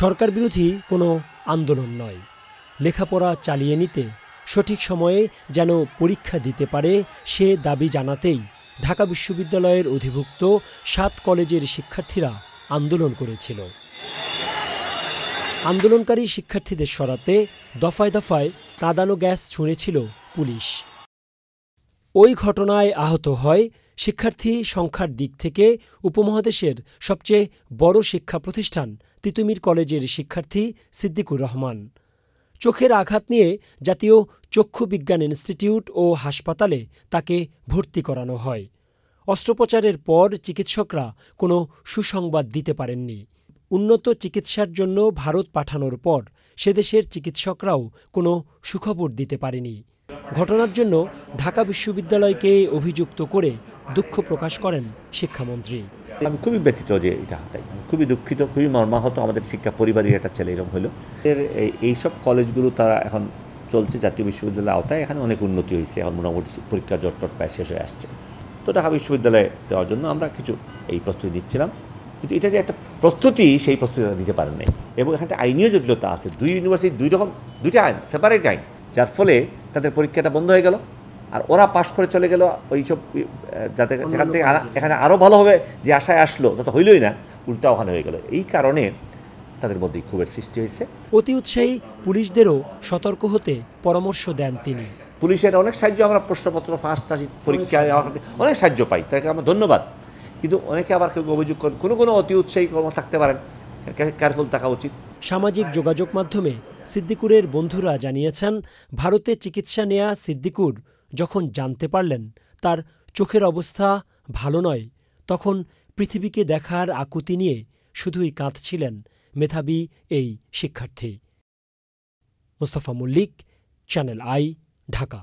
সরকার বিরোধী কোনো আন্দোলন নয়। লেখাপড়া চালিয়ে নিতে, সঠিক সময়ে যেন পরীক্ষা দিতে পারে সে দাবি জানাতেই ঢাকা বিশ্ববিদ্যালয়ের অধিভুক্ত সাত কলেজের শিক্ষার্থীরা আন্দোলন করেছিল। আন্দোলনকারী শিক্ষার্থীদের সরাতে দফায় দফায় কাঁদানো গ্যাস ছুঁড়েছিল পুলিশ। ওই ঘটনায় আহত হয় শিক্ষার্থী সংখ্যার দিক থেকে উপমহাদেশের সবচেয়ে বড় শিক্ষা প্রতিষ্ঠান তিতুমির কলেজের শিক্ষার্থী সিদ্দিকুর রহমান। চোখের আঘাত নিয়ে জাতীয় চক্ষু বিজ্ঞান ইনস্টিটিউট ও হাসপাতালে তাকে ভর্তি করানো হয়। অস্ত্রোপচারের পর চিকিৎসকরা কোনো সুসংবাদ দিতে পারেননি। উন্নত চিকিৎসার জন্য ভারত পাঠানোর পর সেদেশের চিকিৎসকরাও কোনো সুখবর দিতে পারেনি। ঘটনার জন্য ঢাকা বিশ্ববিদ্যালয়কে অভিযুক্ত করে দুঃখ প্রকাশ করেন শিক্ষামন্ত্রী। আমি খুবই ব্যথিত যে এটা তাই খুবই দুঃখিত, খুবই মর্মাহত আমাদের শিক্ষা পরিবারের একটা ছেলে এরকম হলো। এর এই- এইসব কলেজগুলো তারা এখন চলছে জাতীয় বিশ্ববিদ্যালয়ের আওতায়। এখানে অনেক উন্নতি হয়েছে, এখন মোটামুটি পরীক্ষা জট টট প্রায় শেষ হয়ে আসছে। তো ঢাকা বিশ্ববিদ্যালয়ে দেওয়ার জন্য আমরা কিছু এই প্রস্তুতি নিচ্ছিলাম। কিন্তু এটা যে একটা প্রস্তুতি, সেই প্রস্তুতিটা দিতে পারেন নাই এবং এখানে একটা আইনীয় জটিলতা আছে। দুই ইউনিভার্সিটি, দুই রকম, দুইটা আইন সেপারেট আইন। যার ফলে তাদের পরীক্ষাটা বন্ধ হয়ে গেল। আর ওরা পাশ করে চলে গেল ওইসব যাতে যেখান থেকে আরা- এখানে আরও ভালো হবে যে আশায় আসলো তত হইলই না উল্টা ওখানে হয়ে গেল। এই কারণে তাদের মধ্যে ক্ষোভের সৃষ্টি হয়েছে। অতি উৎসাহী পুলিশদেরও সতর্ক হতে পরামর্শ দেন তিনি। পুলিশের অনেক সাহায্য আমরা প্রশ্নপত্র ফার্স্ট আসি পরীক্ষায় অনেক সাহায্য। পাই তাকে আমার ধন্যবাদ। কিন্তু অনেকে আবার কেউ অভিযোগ করেন কোনো কোনো অতি উৎসাহী কর্ম থাকতে পারেন। কেয়ারফুল থাকা উচিত। সামাজিক যোগাযোগ মাধ্যমে সিদ্দিকুরের বন্ধুরা জানিয়েছেন ভারতে চিকিৎসা নেয়া সিদ্দিকুর যখন জানতে পারলেন তার চোখের অবস্থা ভালো নয়, তখন পৃথিবীকে দেখার আকুতি নিয়ে শুধুই কাঁদছিলেন মেধাবী এই শিক্ষার্থী। Mustafa Mallick channel I Dhaka